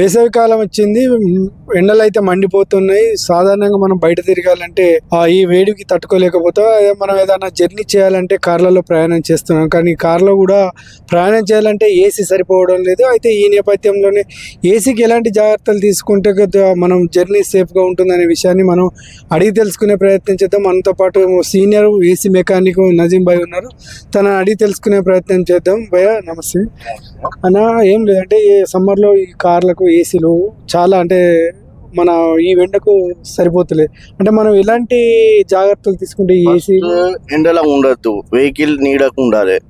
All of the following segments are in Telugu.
వేసవి కాలం వచ్చింది. ఎండలు అయితే మండిపోతున్నాయి. సాధారణంగా మనం బయట తిరగాలంటే ఆ ఈ వేడికి తట్టుకోలేకపోతే మనం ఏదైనా జర్నీ చేయాలంటే కార్లలో ప్రయాణం చేస్తున్నాం. కానీ కార్లో కూడా ప్రయాణం చేయాలంటే ఏసీ సరిపోవడం లేదు. అయితే ఈ నేపథ్యంలోనే ఏసీకి ఎలాంటి జాగ్రత్తలు తీసుకుంటే మనం జర్నీ సేఫ్గా ఉంటుందనే విషయాన్ని మనం అడిగి తెలుసుకునే ప్రయత్నం చేద్దాం. మనతో పాటు senior AC mechanic Nazeem bhai ఉన్నారు. తనని అడిగి తెలుసుకునే ప్రయత్నం చేద్దాం. భయ నమస్తే. అన్న ఏం లేదంటే ఈ సమ్మర్లో ఈ కార్లకు ఏసీలు చాలా అంటే మన ఈ ఎండకు సరిపోతలే. అంటే మనం ఎలాంటి జాగ్రత్తలు తీసుకుంటే ఏసీ ఎండలా ఎండలో ఉండద్దు. వెహికల్ నీడకు ఉండాలి.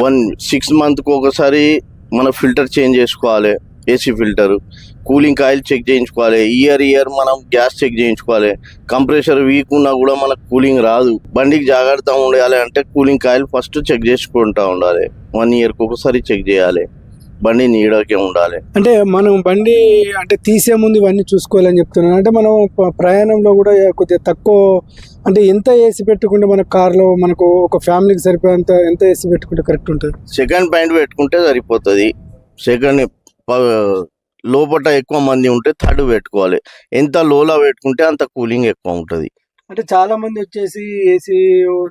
వన్ సిక్స్ మంత్కి ఒకసారి మన ఫిల్టర్ చేంజ్ చేసుకోవాలి. AC filter. Cooling coil check చేయించుకోవాలి. ఇయర్ ఇయర్ మనం గ్యాస్ చెక్ చేయించుకోవాలి. కంప్రెషర్ వీక్ ఉన్నా కూడా మనకు కూలింగ్ రాదు. బండికి జాగ్రత్త ఉండాలి అంటే కూలింగ్ కాయిల్ ఫస్ట్ చెక్ చేసుకుంటా ఉండాలి. వన్ ఇయర్కి ఒకసారి చెక్ చేయాలి. బండి నీడకే ఉండాలి. అంటే మనం బండి అంటే తీసే ముందు ఇవన్నీ చూసుకోవాలని చెప్తున్నాను అంటే మనం ప్రయాణంలో కూడా కొద్దిగా తక్కువ అంటే ఎంత ఏసీ పెట్టుకుంటే మన కార్లో మనకు ఒక ఫ్యామిలీకి సరిపోయేంత ఎంత ఏసీ పెట్టుకుంటే కరెక్ట్ ఉంటుంది? సెకండ్ పాయింట్ పెట్టుకుంటే సరిపోతుంది. సెకండ్ లోపల ఎక్కువ మంది ఉంటే థర్డ్ పెట్టుకోవాలి. ఎంత లోలా పెట్టుకుంటే అంత కూలింగ్ ఎక్కువ ఉంటుంది. అంటే చాలా మంది వచ్చేసి ఏసీ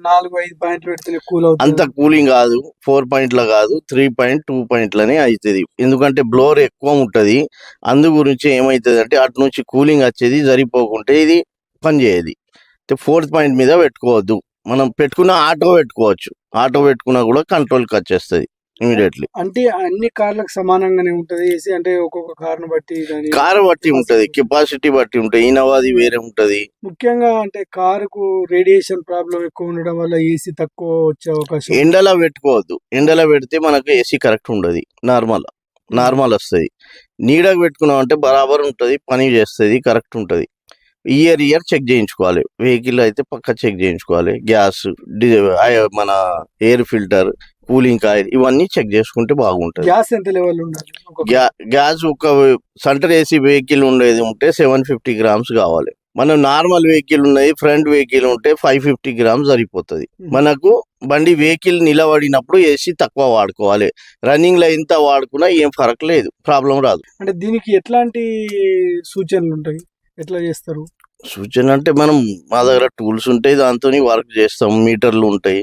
నాలుగు ఐదు పాయింట్లు పెడితే కూల్ అంత కూలింగ్ కాదు. ఫోర్ పాయింట్ల కాదు. త్రీ పాయింట్ టూ పాయింట్లనే అవుతుంది ఎందుకంటే బ్లోర్ ఎక్కువ ఉంటుంది. అందు గురించి ఏమవుతుంది అంటే అటు నుంచి కూలింగ్ వచ్చేది సరిపోకుంటే ఇది పనిచేయదు ఫోర్త్ పాయింట్ మీద పెట్టుకోవద్దు. మనం పెట్టుకున్న ఆటో పెట్టుకోవచ్చు. ఆటో పెట్టుకున్నా కూడా కంట్రోల్కి వచ్చేస్తుంది. ఇమీడియట్లీ అంటే అన్ని కార్లకు సమానంగానే ఉంటది ఏసీ అంటే ఒక్కొక్క కార్ను బట్టి కారు బట్టి ఉంటది కెపాసిటీ బట్టి ఉంటది ఇన్నోవాది వేరే ఉంటది. ముఖ్యంగా అంటే కారుకు రేడియేషన్ ప్రాబ్లం ఎక్కువ ఉండడం వల్ల ఏసీ తక్కువ వచ్చే అవకాశం. ఎండలో పెట్టుకోవద్దు. ఎండలో పెడితే మనకు ఏసీ కరెక్ట్ ఉండదు నార్మల్ నార్మల్ వస్తుంది. నీడకు పెట్టుకున్నాం అంటే బరాబర్ ఉంటుంది పని చేస్తుంది కరెక్ట్ ఉంటుంది. ఇయర్ ఇయర్ చెక్ చేయించుకోవాలి వెహికల్ అయితే పక్క చెక్ చేయించుకోవాలి. గ్యాస్ మన ఎయిర్ ఫిల్టర్ కూలింగ్ ఆయిల్ ఇవన్నీ చెక్ చేసుకుంటే బాగుంటుంది. గ్యాస్ ఎంత లెవెల్ ఉండాలి? గ్యాస్ ఒక సెంటర్ ఏసీ వెహికల్ ఉండేది ఉంటే సెవెన్ ఫిఫ్టీ గ్రామ్స్ కావాలి. మన నార్మల్ వెహికల్ ఉన్నది ఫ్రంట్ వెహికల్ ఉంటే ఫైవ్ ఫిఫ్టీ గ్రామ్స్ సరిపోతుంది. మనకు బండి వెహికల్ నిలబడినప్పుడు ఏసీ తక్కువ వాడుకోవాలి. రన్నింగ్లో ఎంత వాడుకున్నా ఏం ఫరక్ లేదు ప్రాబ్లం రాదు. అంటే దీనికి ఎట్లాంటి సూచనలు ఉంటాయి? ఎట్లా చేస్తారు? సూచన అంటే మనం మా దగ్గర టూల్స్ ఉంటాయి దాంతో వర్క్ చేస్తాం మీటర్లు ఉంటాయి.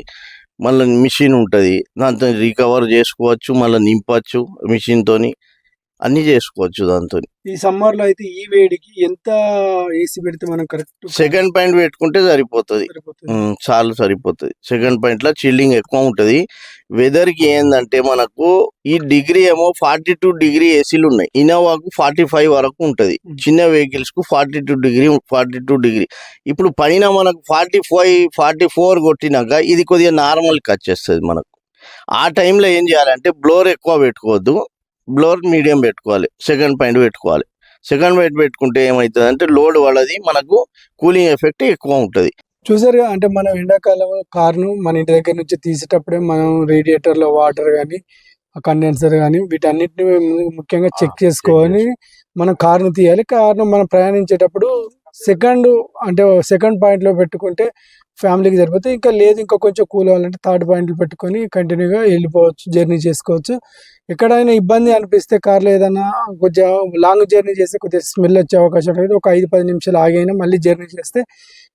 మళ్ళీ మిషన్ ఉంటుంది. దాంతో రికవర్ చేసుకోవచ్చు మళ్ళీ నింపచ్చు మిషన్ తోని. అన్ని చేసుకోవచ్చు దాంతో ఈ సమ్మర్లో అయితే ఈ వేడికి ఎంత ఏసీ పెడితే మనం కరెక్ట్ సెకండ్ పాయింట్ పెట్టుకుంటే సరిపోతుంది. చాలు సరిపోతుంది. సెకండ్ పాయింట్లో చిల్లింగ్ ఎక్కువ ఉంటది. వెదర్కి ఏంటంటే మనకు ఈ డిగ్రీ ఏమో ఫార్టీ టూ డిగ్రీ ఏసీలు ఉన్నాయి. ఇన్నోవాకు ఫార్టీ ఫైవ్ వరకు ఉంటది. ఉమ్. చిన్న వెహికల్స్కు forty two degree forty two degree. ఇప్పుడు పైన మనకు ఫార్టీ ఫైవ్ ఫార్టీ ఫోర్ కొట్టినాక ఇది కొద్దిగా నార్మల్ వచ్చేస్తుంది మనకు. ఆ టైంలో ఏం చేయాలంటే బ్లోర్ ఎక్కువ పెట్టుకోవద్దు. బ్లోర్ మీడియం పెట్టుకోవాలి. సెకండ్ పాయింట్ పెట్టుకోవాలి. సెకండ్ పాయింట్ పెట్టుకుంటే ఏమవుతుంది అంటే లోడ్ వాళ్ళది మనకు కూలింగ్ ఎఫెక్ట్ ఎక్కువ ఉంటుంది. చూసారు అంటే మనం ఎండాకాలం కార్ను మన ఇంటి దగ్గర నుంచి తీసేటప్పుడే మనం రేడియేటర్లో వాటర్ కానీ కండెన్సర్ కానీ వీటన్నిటిని ముఖ్యంగా చెక్ చేసుకొని మనం కార్ను తీయాలి. కార్ను మనం ప్రయాణించేటప్పుడు సెకండ్ అంటే సెకండ్ పాయింట్లో పెట్టుకుంటే ఫ్యామిలీకి సరిపోతే ఇంకా లేదు ఇంకా కొంచెం కూల్ అవ్వాలంటే థర్డ్ పాయింట్లు పెట్టుకొని కంటిన్యూగా వెళ్ళిపోవచ్చు జర్నీ చేసుకోవచ్చు. ఎక్కడైనా ఇబ్బంది అనిపిస్తే కార్లో ఏదైనా కొంచెం లాంగ్ జర్నీ చేస్తే కొద్దిగా స్మెల్ వచ్చే అవకాశం ఉంటుంది ఒక ఐదు పది నిమిషాలు ఆగైనా మళ్ళీ జర్నీ చేస్తే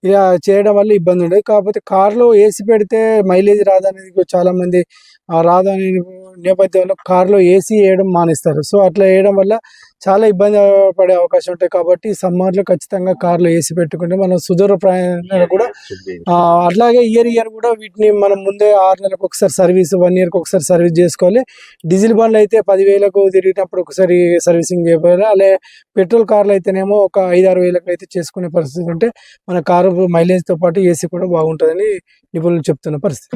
ఇలా చేయడం వల్ల ఇబ్బంది ఉండదు. కాకపోతే కార్లో ఏసీ పెడితే మైలేజ్ రాదనేది చాలామంది రాదనే నేపథ్యంలో కార్లో ఏసీ వేయడం మానేస్తారు. సో అట్లా వేయడం వల్ల చాలా ఇబ్బంది పడే అవకాశం ఉంటాయి కాబట్టి సమ్మర్లో ఖచ్చితంగా కార్లో ఏసీ పెట్టుకుంటే మనం సుదూర ప్రయాణాలు కూడా అట్లాగే ఇయర్ ఇయర్ కూడా వీటిని మనం ముందే ఆరు నెలలకు ఒకసారి సర్వీస్ వన్ ఇయర్కి ఒకసారి సర్వీస్ చేసుకోవాలి. డీజిల్ బండ్లు అయితే పదివేలకు తిరిగినప్పుడు ఒకసారి సర్వీసింగ్ చేయబోయాలి అలాగే పెట్రోల్ కార్లు అయితేనేమో ఒక ఐదు ఆరు వేలకు అయితే చేసుకునే పరిస్థితి ఉంటే మన కారు మైలేజ్తో పాటు ఏసీ కూడా బాగుంటుందని నిపుణులు చెప్తున్న పరిస్థితి.